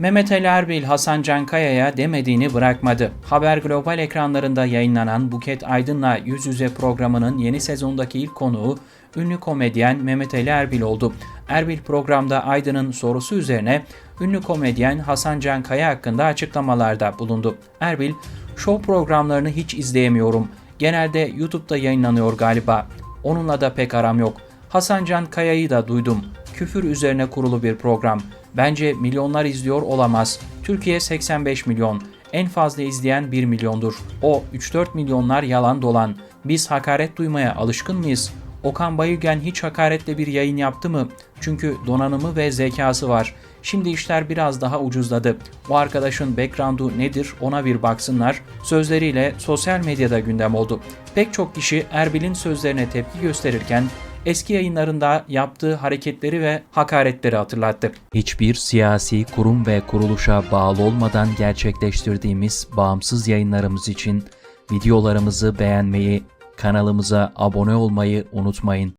Mehmet Ali Erbil, Hasan Can Kaya'ya demediğini bırakmadı. Haber Global ekranlarında yayınlanan Buket Aydın'la Yüz Yüze programının yeni sezondaki ilk konuğu ünlü komedyen Mehmet Ali Erbil oldu. Erbil programda Aydın'ın sorusu üzerine ünlü komedyen Hasan Can Kaya hakkında açıklamalarda bulundu. Erbil, show programlarını hiç izleyemiyorum. Genelde YouTube'da yayınlanıyor galiba. Onunla da pek aram yok. Hasan Can Kaya'yı da duydum. Küfür üzerine kurulu bir program. Bence milyonlar izliyor olamaz. Türkiye 85 milyon. En fazla izleyen 1 milyondur. O 3-4 milyonlar yalan dolan. Biz hakaret duymaya alışkın mıyız? Okan Bayülgen hiç hakaretle bir yayın yaptı mı? Çünkü donanımı ve zekası var. Şimdi işler biraz daha ucuzladı. O arkadaşın background'u nedir ona bir baksınlar. Sözleriyle sosyal medyada gündem oldu. Pek çok kişi Erbil'in sözlerine tepki gösterirken eski yayınlarında yaptığı hareketleri ve hakaretleri hatırlattı. Hiçbir siyasi kurum ve kuruluşa bağlı olmadan gerçekleştirdiğimiz bağımsız yayınlarımız için videolarımızı beğenmeyi, kanalımıza abone olmayı unutmayın.